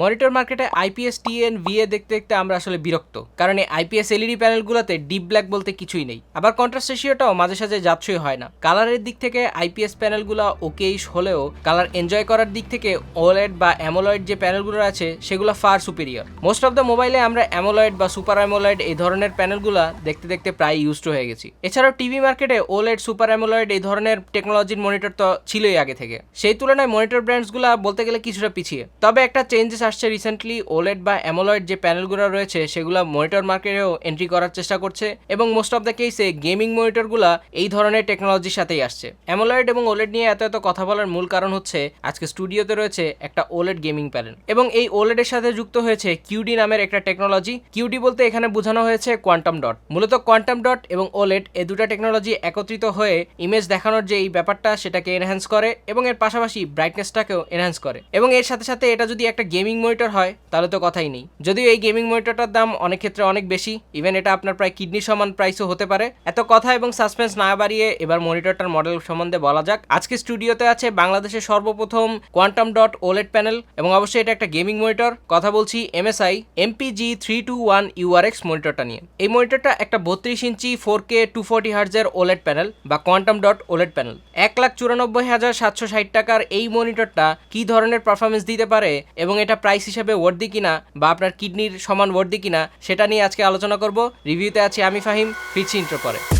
Monitor মার্কেটে IPS TN VA দেখতে দেখতে আমরা আসলে বিরক্ত। কারণ এই আইপিএস এলইডি প্যানেলগুলোতে ডিপ ব্ল্যাক বলতে কিছুই নেই। আবার কন্ট্রাস্ট রেশিওটাও মাঝে সাঝে যাচ্ছই হয় না। কালারের দিক থেকে আইপিএস প্যানেলগুলো ওকেইশ হলেও কালার এনজয় করার দিক থেকে ওলেড বা অ্যামোলয়েড যে প্যানেলগুলো আছে, সেগুলো far superior. Most of the মোবাইলে আমরা অ্যামোলয়েড বা সুপার অ্যামোলয়েড এই ধরনের প্যানেলগুলো দেখতে দেখতে প্রায় ইউজড হয়ে গেছি। এছাড়াও টিভি মার্কেটে ওলেড সুপার অ্যামোলয়েড এই ধরনের টেকনোলজির মনিটর তো ছিলই আগে থেকে। সেই তুলনায় মনিটর ব্র্যান্ডসগুলো বলতে গেলে কিছুটা পিছিয়ে। তবে একটা চেঞ্জেস আসছে রিসেন্টলি ওলেড বা অ্যামোলয়েড যে প্যানেলগুলো রয়েছে, সেগুলো মনিটর মার্কেটেও এন্ট্রি করার চেষ্টা করছে এবং মোস্ট অফ দ্য কেসে গেমিং মনিটরগুলো এই ধরনের টেকনোলজির সাথেই আসছে। অ্যামোলয়েড এবং ওলেড নিয়ে এত এত কথা বলার মূল কারণ হচ্ছে, আজকে স্টুডিওতে রয়েছে একটা ওলেড গেমিং প্যানেল এবং এই ওলেডের সাথে যুক্ত হয়েছে কিউডি নামের একটা টেকনোলজি কিউডি বলতে এখানে বোঝানো হয়েছে কোয়ান্টাম ডট মূলত কোয়ান্টাম ডট এবং ওলেড এই দুটো টেকনোলজি একত্রিত হয়ে ইমেজ দেখানোর যে এই ব্যাপারটা, সেটাকে এনহ্যান্স করে এবং এর পাশাপাশি ব্রাইটনেসটাকেও এনহ্যান্স করে। এবং এর সাথে সাথে এটা যদি একটা গেমিং মনিটর হয়, তাহলে তো কথাই নেই। যদিও এই গেমিং মনিটরটার দাম অনেক ক্ষেত্রে অনেক বেশি ইভেন এটা আপনার প্রায় কিডনি সমান প্রাইসও হতে পারে। এত কথা এবং সাসপেন্স না বাড়িয়ে এবার মনিটরটার মডেল সম্বন্ধে বলা যাক। আজকে স্টুডিওতে আছে বাংলাদেশের সর্বপ্রথম কোয়ান্টাম ডট ওলেট প্যানেল এবং অবশ্যই এটা একটা গেমিং মনিটর কথা বলছি MSI MPG three two one URX মনিটরটা নিয়ে। এই মনিটরটা একটা বত্রিশ inch four K two forty হার্জের OLED panel বা কোয়ান্টাম ডট ওলেট প্যানেল এক লাখ চুরানব্বই হাজার সাতশো ষাট টাকার এই মনিটরটা কি ধরনের পারফরমেন্স দিতে পারে এবং এটা প্রাইস হিসেবে ওয়ার্দি কিনা বা আপনার কিডনির সমান ওয়ার্দি কিনা, সেটা নিয়ে আজকে আলোচনা করব। রিভিউতে আছি আমি ফাহিম, ফিরছি ইন্ট্রো পরে।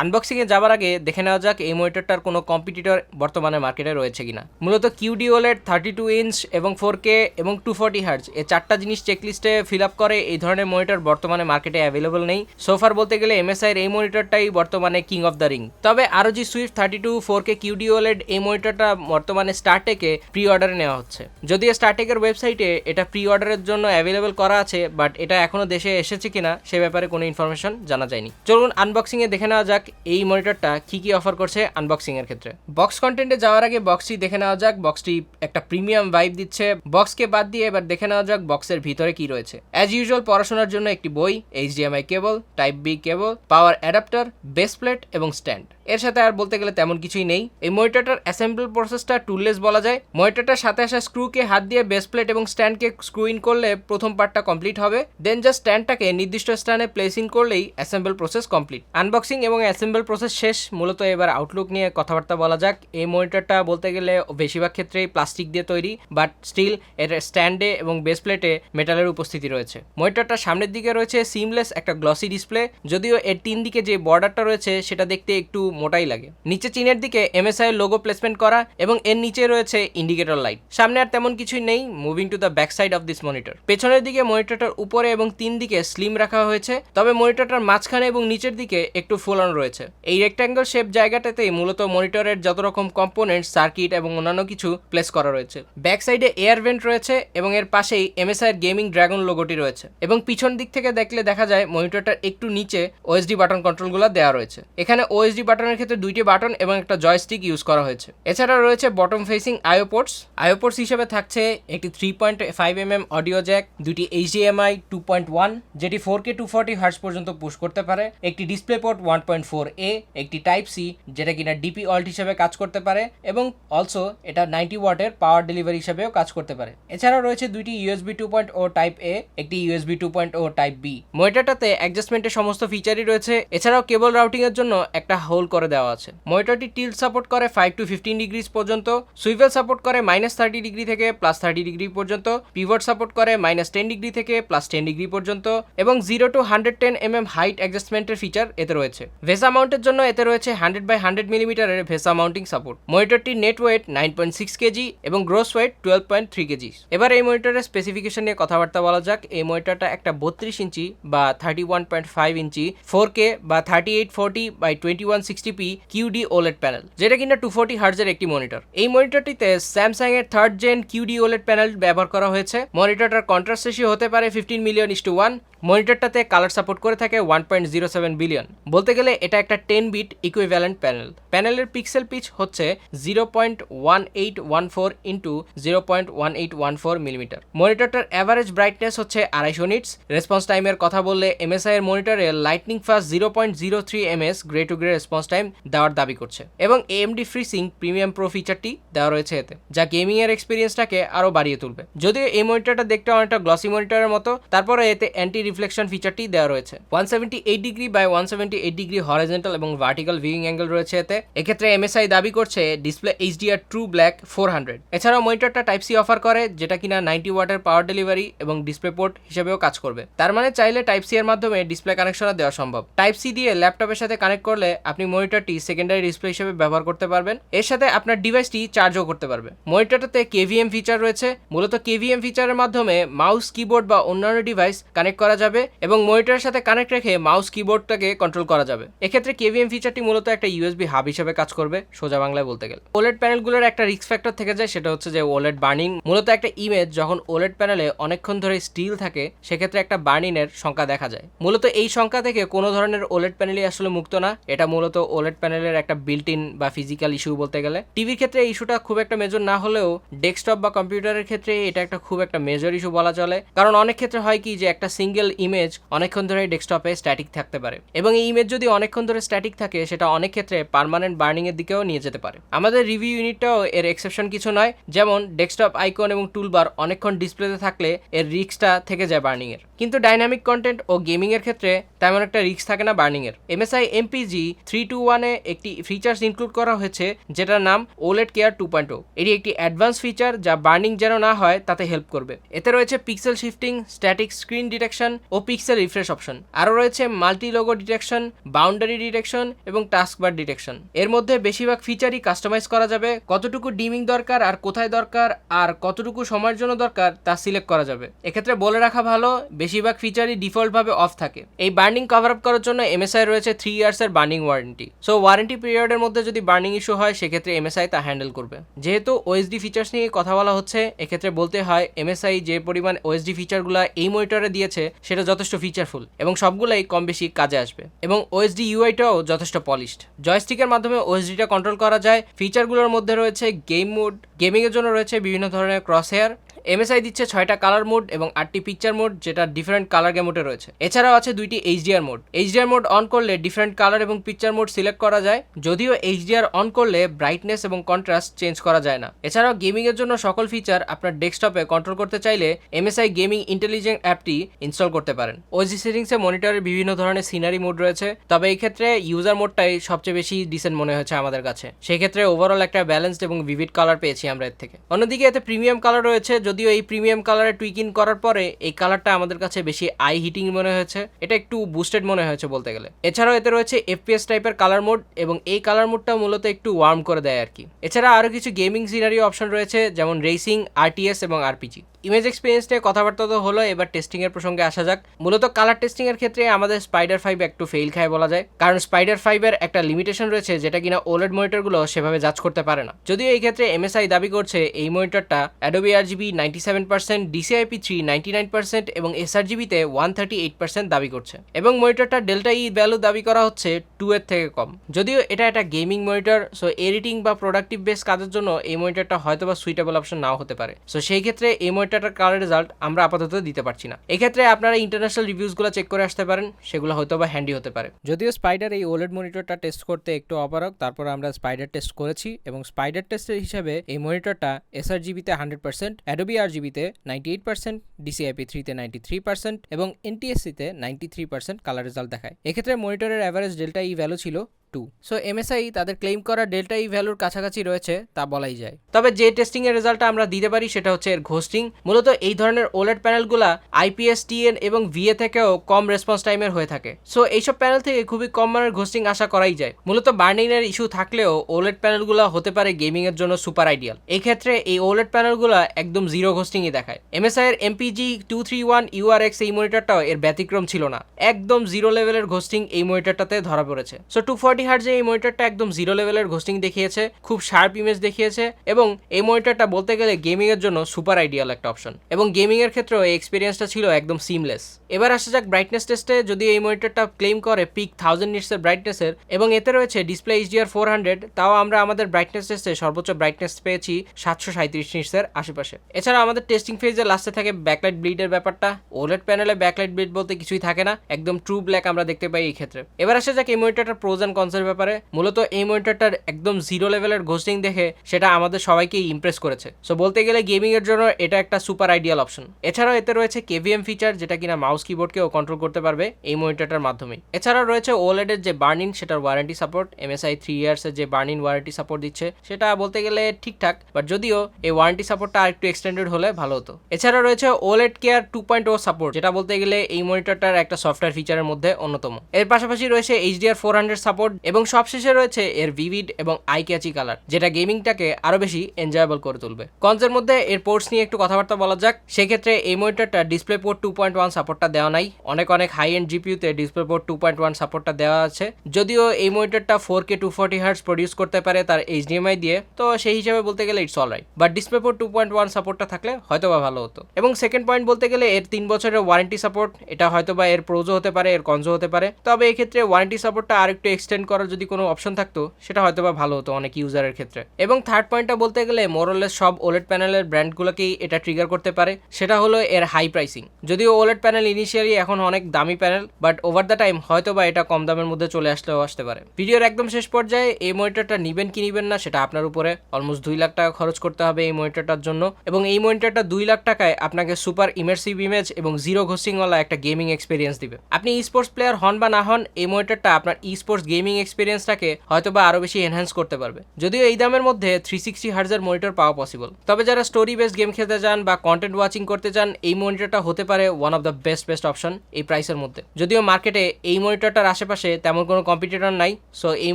আনবক্সিং এ যাবার আগে দেখে নেওয়া যাক এই মনিটরটার কোনো কম্পিটিটর বর্তমানে মার্কেটে রয়েছে কিনা। মূলত QD OLED thirty two inch এবং ফোর কে এবং টু ফোর্টি হার্জ এই চারটা জিনিস চেকলিস্টে ফিল আপ করে এই ধরনের মনিটর বর্তমানে মার্কেটে অ্যাভেলেবল নেই। সোফার বলতে গেলে এমএসআই এই মনিটরটাই বর্তমানে কিং অফ দ্য রিং তবে R O G swift thirty two four K QD OLED এই মনিটরটা বর্তমানে স্টারটেকে প্রি অর্ডারে নেওয়া হচ্ছে। যদিও স্টারটেকের ওয়েবসাইটে এটা প্রি অর্ডারের জন্য অ্যাভেলেবল করা আছে বাট এটা এখনও দেশে এসেছে কিনা সে ব্যাপারে কোনো ইনফরমেশন জানা যায়নি। চলুন আনবক্সিং এ দেখে নেওয়া যাক এই মনিটরটা কি কি অফার করছে আনবক্সিং এর ক্ষেত্রে। বক্স কন্টেন্টে যাওয়ার আগে বক্সটি দেখে নেওয়া যাক বক্সটি একটা প্রিমিয়াম ভাইব দিচ্ছে। বক্সকে বাদ দিয়ে এবার দেখে নেওয়া যাক বক্সের ভিতরে কি রয়েছে। অ্যাজ ইউজুয়াল পড়াশোনার জন্য একটি বই HDMI cable type B cable power adapter base plate এবং স্ট্যান্ড এর সাথে আর বলতে গেলে তেমন কিছুই নেই। এই মনিটরটার অ্যাসেম্বল প্রসেসটা টুললেস বলা যায়। মনিটরটার সাথে আসা স্ক্রুকে হাত দিয়ে বেস প্লেট এবং স্ট্যান্ডকে স্ক্রু ইন করলে প্রথম পার্টটা কমপ্লিট হবে। দেন জাস্ট স্ট্যান্ডটাকে নির্দিষ্ট স্থানে প্লেসিং করলেই অ্যাসেম্বল প্রসেস কমপ্লিট। আনবক্সিং এবং অ্যাসেম্বল প্রসেস শেষ। মূলত এবার আউটলুক নিয়ে কথাবার্তা বলা যাক। এই মনিটরটা বলতে গেলে বেশিরভাগ ক্ষেত্রেই প্লাস্টিক দিয়ে তৈরি, বাট স্টিল এর স্ট্যান্ডে এবং বেস প্লেটে মেটালের উপস্থিতি রয়েছে। মনিটরটার সামনের দিকে রয়েছে সিমলেস একটা গ্লসি ডিসপ্লে যদিও এর তিন দিকে যে বর্ডারটা রয়েছে, সেটা দেখতে একটু মোটাই লাগে। নিচে চীনের দিকে এমএসআই এর লোগো প্লেসমেন্ট করা এবং এর নিচে রয়েছে ইন্ডিকেটর লাইট সামনে আর তেমন কিছুই নেই moving to the back side of this monitor পেছনের দিকে মনিটরটার উপরে এবং তিন দিকে স্লিম রাখা হয়েছে, তবে মনিটরটার মাঝখানে এবং নিচের দিকে একটু ফোলানো রয়েছে। এই রেক্ট্যাঙ্গল শেপ জায়গাটাতে মূলত মনিটরের যত রকম কম্পোনেন্ট সার্কিট এবং অন্যান্য কিছু প্লেস করা রয়েছে। ব্যাক সাইডে এয়ার ভেন্ট রয়েছে এবং এর পাশেই এমএসআই এর গেমিং ড্রাগন লোগোটি রয়েছে। এবং পিছন দিক থেকে দেখলে দেখা যায় মনিটরটার একটু নিচে ওএসডি বাটন কন্ট্রোলগুলো দেওয়া রয়েছে। এখানে ওএসডি বাটনের ক্ষেত্রে দুইটি বাটন এবং একটা জয়স্টিক ইউজ করা হয়েছে। এছাড়া রয়েছে বটম ফেসিং আয়োপোর্টস আয়োপোর্টস হিসেবে থাকছে একটি three point five M M audio jack দুটি এইচডিএমআই টু পয়েন্ট ওয়ান যেটি four K two forty hertz পর্যন্ত পুশ করতে পারে, একটি display port one point four A একটি টাইপ সি যেটা কিনা ডিপি অল্ট হিসেবে কাজ করতে পারে, এবং অলসো এটা নাইনটি ওয়াটের পাওয়ার ডেলিভারি হিসেবেও কাজ করতে পারে। এছাড়াও রয়েছে দুইটি USB two point O type A একটি USB two point O type B মনিটরটাতে অ্যাডজাস্টমেন্টের সমস্ত ফিচারই রয়েছে। এছাড়াও কেবল রাউটিং এর জন্য একটা হোল করে দেওয়া আছে। মনিটরটি টিল সাপোর্ট করে ফাইভ টু ফিফটিন ডিগ্রিজ পর্যন্ত, সুইভেল সাপোর্ট করে মাইনাস থার্টি ডিগ্রি থেকে প্লাস থার্টি ডিগ্রি পর্যন্ত পিভট সাপোর্ট করে মাইনাস টেন ডিগ্রি থেকে প্লাস টেন ডিগ্রি পর্যন্ত এবং zero to hundred ten M M height অ্যাডজাস্টমেন্টের feature এতে রয়েছে। ভেসা মাউন্টের জন্য এতে রয়েছে হান্ড্রেড বাই হান্ড্রেড মিলিমিটারের VESA mounting support মনিটরটির net weight nine point six KG এবং gross weight twelve point three KG এবার এই মনিটরের স্পেসিফিকেশন নিয়ে কথাবার্তা বলা যাক। এই মনিটরটা একটা বত্রিশ ইঞ্চি বা thirty one point five inch four K বা thirty eight forty by twenty one sixty sixty P QD OLED panel যেটা কিনা টু ফোর্টি হার্জের একটি মনিটর এই মনিটরটিতে স্যামসাং এর third gen QD OLED panel ব্যবহার করা হয়েছে। মনিটরটার কন্ট্রাস্ট রেশিও হতে পারে fifteen million is two one মনিটরটাতে colour support করে থাকে one point zero seven billion বলতে গেলে এটা একটা টেন বিট ইকুইভ্যালেন্ট প্যানেল প্যানেলের পিক্সেল পিচ হচ্ছে zero point one eight one four into zero point one eight one four millimetre মনিটরটার average brightness হচ্ছে আড়াইশো নিটস রেসপন্স টাইমের কথা বললে এমএসআই এর মনিটরে lightning fast zero point zero three MS grey to grey response time দেওয়ার দাবি করছে। এবং এএমডি ফ্রিসিং প্রিমিয়াম প্রো ফিচারটি দেওয়া রয়েছে এতে, যা গেমিং এর এক্সপিরিয়েন্সটাকে আরও বাড়িয়ে তুলবে। যদিও এই মনিটরটা দেখতে অনেকটা গ্লসি মনিটরের মতো, তারপরে এতে অ্যান্টি রিফ্লেকশন ফিচারটি দেওয়া রয়েছে। One seventy eight degree by one seventy eight degree horizontal এবং ভার্টিক্যাল ভিউইং অ্যাঙ্গেল রয়েছে এতে। এক্ষেত্রে এমএসআই দাবি করছে display HDR true black four hundred এছাড়াও মনিটরটা টাইপ সি অফার করে, যেটা কিনা নাইনটি ওয়াটের পাওয়ার ডেলিভারি এবং ডিসপ্লে পোর্ট হিসেবেও কাজ করবে। তার মানে চাইলে টাইপ সি এর মাধ্যমে ডিসপ্লে কানেকশনও দেওয়া সম্ভব। টাইপ সি দিয়ে ল্যাপটপের সাথে কানেক্ট করলে আপনি মনিটরটি সেকেন্ডারি ডিসপ্লে হিসেবে ব্যবহার করতে পারবেন। এর সাথে আপনার ডিভাইসটি চার্জও করতে পারবে। মনিটরটাতে কেভিএম ফিচার রয়েছে। মূলত কেভিএম ফিচারের মাধ্যমে মাউস কিবোর্ড বা অন্যান্য ডিভাইস কানেক্ট করা যাবে এবং মনিটরের সাথে কানেক্ট রেখে মাউস কিবোর্ডটাকে কন্ট্রোল করা যাবে। এক্ষেত্রে কেভিএম ফিচারটি মূলত একটা ইউএসবি হাব হিসেবে কাজ করবে, সোজা বাংলায় বলতে গেলে। ওলেড প্যানেলগুলোর একটা রিস্ক ফ্যাক্টর থেকে যায়, সেটা হচ্ছে যে ওলেট বার্নিং মূলত একটা ইমেজ যখন ওলেট প্যানেলে অনেকক্ষণ ধরে স্টিল থাকে, সেক্ষেত্রে একটা বার্নিং এর সংখ্যা দেখা যায়। মূলত এই সংখ্যা থেকে কোনো ধরনের ওলেড প্যানেলই আসলে মুক্ত না। এটা মূলত ওলেড প্যানেলের একটা বিল্ট ইন বা ফিজিক্যাল ইস্যু বলতে গেলে। টিভির ক্ষেত্রে ইস্যুটা খুব একটা মেজর না হলেও ডেস্কটপ বা কম্পিউটারের ক্ষেত্রে এটা একটা খুব একটা মেজর ইস্যু বলা চলে। কারণ অনেক ক্ষেত্রে হয় কি যে একটা সিঙ্গেল ইমেজ অনেকক্ষণ ধরে ডেস্কটপে স্ট্যাটিক থাকতে পারে। এবং এই ইমেজ যদি অনেকক্ষণ ধরে স্ট্যাটিক থাকে, সেটা অনেক ক্ষেত্রে পার্মানেন্ট বার্নিং এর দিকেও নিয়ে যেতে পারে। আমাদের রিভিউ ইউনিটটাও এর এক্সেপশন কিছু নয়, যেমন ডেস্কটপ আইকন এবং টুলবার অনেকক্ষণ ডিসপ্লেতে থাকলে এর রিক্সটা থেকে যায় বার্নিং এর। কিন্তু ডাইনামিক কন্টেন্ট ও গেমিং এর ক্ষেত্রে তেমন একটা রিস্ক থাকে না বার্নিং এর। এমএসআই এমপিজি থ্রি টু ওয়ানে একটি ফিচার্স ইনক্লুড করা হয়েছে, যেটার নাম ওলেট কেয়ার টু পয়েন্ট এটি একটি অ্যাডভান্স ফিচার যা বার্নিং যেন না হয়, তাতে হেল্প করবে। এতে রয়েছে pixel shifting static screen detection ও পিক্সেল রিফ্রেশ অপশন আরও রয়েছে multi logo detection boundary detection এবং টাস্কবার ডিটেকশন এর মধ্যে বেশিরভাগ ফিচারই কাস্টমাইজ করা যাবে, কতটুকু ডিমিং দরকার আর কোথায় দরকার আর কতটুকু সময়ের জন্য দরকার তা সিলেক্ট করা যাবে। এক্ষেত্রে বলে রাখা ভালো, বেশিরভাগ ফিচারই ডিফল্টভাবে অফ থাকে। এই বার্নিং কভার আপ করার জন্য এমএসআই রয়েছে থ্রি ইয়ার্সের বার্নিং ওয়ারেন্টি সো ওয়ারেন্টি পিরিয়ডের মধ্যে যদি বার্নিং ইস্যু হয়, সেক্ষেত্রে এমএসআই তা হ্যান্ডেল করবে। যেহেতু ওএসডি ফিচার্স নিয়ে কথা বলা হচ্ছে, এক্ষেত্রে বলতে হয় এমএসআই যে পরিমাণ ওএসডি ফিচারগুলো এই মনিটরে দিয়েছে, সেটা যথেষ্ট ফিচারফুল এবং সবগুলাই কম বেশি কাজে আসবে। এবং ওএসডি ইউআইটাও যথেষ্ট পলিশড জয়স্টিকের মাধ্যমে ওএসডিটা কন্ট্রোল করা যায়। ফিচারগুলোর মধ্যে রয়েছে গেম মোড গেমিংয়ের জন্য রয়েছে বিভিন্ন ধরনের ক্রস হেয়ার এমএসআই দিচ্ছে ছয়টা কালার মোড এবং আটটি পিকচার মোড যেটা ডিফারেন্ট কালার গেমোটে রয়েছে। এছাড়াও আছে দুইটি HDR mode HDR mode on করলে ডিফারেন্ট কালার এবং পিকচার মোড সিলেক্ট করা যায়, যদিও এইচডিআর অন করলে ব্রাইটনেস এবং কন্ট্রাস্ট চেঞ্জ করা যায় না। এছাড়াও গেমিং এর জন্য সকল ফিচার আপনার ডেস্কটপে কন্ট্রোল করতে চাইলে এমএসআই গেমিং ইন্টেলিজেন্ট অ্যাপটি ইনস্টল করতে পারেন। ওজি সেটিংসে মনিটরের বিভিন্ন ধরনের সিনারি মোড রয়েছে, তবে এই ক্ষেত্রে ইউজার মোডটাই সবচেয়ে বেশি ডিসেন্ট মনে হয়েছে আমাদের কাছে। সেক্ষেত্রে ওভারঅল একটা ব্যালেন্সড এবং ভিভিড কালার পেয়েছি আমরা এর থেকে। অন্যদিকে এতে প্রিমিয়াম কালার রয়েছে যদিও এই প্রিমিয়াম কালারে টুইকিং করার পরে এই কালারটা আমাদের কাছে বেশি আই হিটিং মনে হয়েছে। এটা একটু বুস্টেড মনে হয়েছে বলতে গেলে। এছাড়াও এতে রয়েছে এফপিএস টাইপের কালার মোড এবং এই কালার মোডটা মূলত একটু ওয়ার্ম করে দেয় আর কি। এছাড়া আরও কিছু গেমিং সিনারি অপশন রয়েছে, যেমন রেসিং আরটিএস এবং আরপিজি ইমেজ এক্সপিরিয়েন্স নিয়ে কথাবার্তা তো হলো, এবার টেস্টিং এর প্রসঙ্গে আসা যাক। মূলত কালার টেস্টিং এর ক্ষেত্রে আমাদের স্পাইডার ফাইভ একটু ফেল খায় বলা যায়। কারণ স্পাইডার ফাইভের একটা লিমিটেশন রয়েছে যেটা কিনা ওলেড মনিটরগুলো সেভাবে জাজ করতে পারে না। যদিও এই ক্ষেত্রে এমএসআই দাবি করছে, এই মনিটরটা Adobe R GB ninety seven percent DCIP three ninety nine percent এবং এসআরজিবিতে ওয়ান থার্টি এইট পার্সেন্ট দাবি করছে। এবং মনিটরটা ডেল্টা ই ভ্যালু দাবি করা হচ্ছে টু এর থেকে কম। যদিও এটা একটা গেমিং মনিটর সো এডিটিং বা প্রোডাক্টিভ বেস কাজের জন্য এই মনিটরটা হয়তো বা সুইটেবল অপশন নাও হতে পারে। সো সেই ক্ষেত্রে এই মনিটরটার কালার রেজাল্ট আমরা আপাতত দিতে পারছি না। এক্ষেত্রে আপনারা ইন্টারন্যাশনাল রিভিউজগুলো চেক করে আসতে পারেন, সেগুলো হয়তো বা হ্যান্ডি হতে পারে। যদিও স্পাইডার এই ওলেড মনিটরটা টেস্ট করতে একটু অপারক তারপর আমরা স্পাইডার টেস্ট করেছি এবং স্পাইডার টেস্টের হিসাবে এই মনিটরটা এসআর জিবিতে হান্ড্রেড পার্সেন্ট অ্যাডোবি আর জিবিতে ninety eight percent DCI P থ্রিতে নাইনটি থ্রি পার্সেন্ট এবং এনটিএসসিতে ninety three percent colour result দেখায়। এক্ষেত্রে মনিটরের অ্যাভারেজ ডেল্টা ই ভ্যালু ছিল টু। সো এমএসআই তাদের ক্লেম করা ডেল্টা ই ভ্যালুর কাছাকাছি রয়েছে, তা বলাই যায়। তবে যে টেস্টিং এর রেজাল্টটা আমরা দিতে পারি সেটা হচ্ছে এর ঘোস্টিং মূলত এই ধরনের ওলেড প্যানেলগুলা আইপিএস টিএন এবং ভিএ থেকেও কম রেসপন্স টাইমের হয়ে থাকে। সো এইসব প্যানেল থেকে খুবই কম মানের ঘোস্টিং আশা করাই যায়। মূলত বার্নিং এর ইস্যু থাকলেও ওলেড প্যানেলগুলো হতে পারে গেমিং এর জন্য সুপার আইডিয়াল এই ক্ষেত্রে এই ওলেড প্যানেলগুলো একদম জিরো ঘোস্টিংই দেখায়। এমএসআই এর MPG two three one URX এই মনিটরটাও এর ব্যতিক্রম ছিল না। একদম জিরো লেভেলের ঘোস্টিং এই মনিটরটাতে ধরা পড়েছে। সো টু ফর্টি ফর্টি হার্জে এই মনিটরটা একদম জিরো লেভেলের ঘোস্টিং দেখিয়েছে, খুব শার্প ইমেজ দেখিয়েছে এবং এই মনিটরটা বলতে গেলে গেমিং এর জন্য সুপার আইডিয়াল একটা অপশন এবং গেমিং এর ক্ষেত্রেও এই এক্সপিরিয়েন্সটা ছিল একদম সিমলেস এবার আসা যাক ব্রাইটনেস টেস্টে যদি এই মনিটরটা ক্লেম করে পিক থাউজেন্ড নিটসের ব্রাইটনেসের এবং এতে রয়েছে ডিসপ্লে এইচডিআর ফোর হান্ড্রেড তাও আমরা আমাদের ব্রাইটনেস টেস্টে সর্বোচ্চ ব্রাইটনেস পেয়েছি সাতশো সাঁত্রিশ নিটসের আশেপাশে। এছাড়া আমাদের টেস্টিং ফেজে লাস্টে থাকে ব্যাকলাইট ব্লিডের ব্যাপারটা। ওলেট প্যানেলে ব্যাকলাইট ব্লিড বলতে কিছুই থাকে না, একদম ট্রু ব্ল্যাক আমরা দেখতে পাই এই ক্ষেত্রে। এবার আসা যাক এই মনিটরটার প্রোজ অ্যান্ড কনসের ব্যাপারে, মূলত এই মনিটরটার একদম জিরো লেভেলের ঘোস্টিং দেখে সেটা আমাদের সবাইকেই ইমপ্রেস করেছে। সো বলতে গেলে গেমিং এর জন্য এটা একটা সুপার আইডিয়াল অপশন এছাড়াও এতে রয়েছে কেভিএম ফিচার যেটা কিনা মাউস কিবোর্ডকেও কন্ট্রোল করতে পারবে এই মনিটরটার মাধ্যমে এছাড়াও রয়েছে ওলেড এর যে বার্নিং সেটার warranty support MSI three years এর যে বার্নিং ওয়ারেন্টি সাপোর্ট দিচ্ছে, সেটা বলতে গেলে ঠিকঠাক বাট যদিও এই ওয়ারেন্টি সাপোর্টটা আর একটু এক্সটেন্ডেড হলে ভালো হতো। এছাড়া রয়েছে OLED care two point O support যেটা বলতে গেলে এই মনিটরটার একটা সফটওয়্যার ফিচারের মধ্যে অন্যতম। এর পাশাপাশি রয়েছে এইচডিআর ফোর হান্ড্রেড সাপোর্ট এবং সবশেষে রয়েছে এর ভিভিড এবং আই ক্যাচি কালার যেটা গেমিংটাকে আরও বেশি এনজয়েবল করে তুলবে। কনসের মধ্যে এর পোর্টস নিয়ে একটু কথাবার্তা বলা যাক। সেক্ষেত্রে এই মনিটরটা display port two point one সাপোর্টটা দেওয়া নাই। অনেক অনেক high end জিপিউতে display port two point one সাপোর্টটা দেওয়া আছে। যদিও এই মনিটরটা four K two forty hertz produce করতে পারে তার এইচডিএমআই দিয়ে, তো সেই হিসাবে বলতে গেলে it's all right but display port two point one সাপোর্টটা থাকলে হয়তো বা ভালো হতো। এবং সেকেন্ড পয়েন্ট বলতে গেলে এর তিন বছরের ওয়ারেন্টি সাপোর্ট এটা হয়তো বা এর প্রোজো হতে পারে, এর কনজো হতে পারে। তবে এক্ষেত্রে ওয়ারেন্টি সাপোর্টটা আর একটু এক্সটেন্ড করার যদি কোনো অপশন থাকতো, সেটা হয়তো বা ভালো হতো অনেক ইউজারের ক্ষেত্রে। এবং থার্ড পয়েন্টটা বলতে গেলে মোরলেস সব ওলেট প্যানেলের ব্র্যান্ডগুলোকেই এটা ট্রিগার করতে পারে। সেটা হলো এর হাই প্রাইসিং যদিও ওলেট প্যানেল ইনিশিয়ালি এখন অনেক দামি panel but over the time হয়তো বা এটা কম দামের মধ্যে চলে আসলেও আসতে পারে। ভিডিওর একদম শেষ পর্যায়ে এই মনিটরটা নিবেন কি নিবেন না, সেটা আপনার উপরে অলমোস্ট দুই লাখ টাকা খরচ করতে হবে এই মনিটরটার জন্য। এবং এই মনিটরটা দুই লাখ টাকায় আপনাকে সুপার ইমার্সিভ ইমেজ এবং জিরো ঘোস্টিংওয়ালা একটা গেমিং এক্সপিরিয়েন্স দিবে। আপনি ই স্পোর্টস প্লেয়ার হন বা না হন, এই মনিটরটা আপনার ই স্পোর্টস গেমিং এক্সপিরিয়েন্সটাকে হয়তো বা আরও বেশি এনহ্যান্স করতে পারবে। যদিও এই দামের মধ্যে থ্রি সিক্সটি হার্জের মনিটর পাওয়া পসিবল তবে যারা স্টোরি বেসড গেম খেলতে চান বা কন্টেন্ট ওয়াচিং করতে চান, এই মনিটরটা হতে পারে one of the best best option এই প্রাইসের মধ্যে। যদিও মার্কেটে এই মনিটরটার আশেপাশে তেমন কোনো কম্পিটিটর নাই সো এই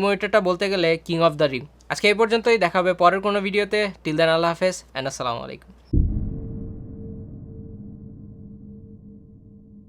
মনিটরটা বলতে গেলে কিং অফ দ্য রিম আজকে এই পর্যন্তই, দেখা হবে পরের কোনো ভিডিওতে টিল দেন আল্লাহ হাফেজ অ্যান্ড আসসালামু আলাইকুম।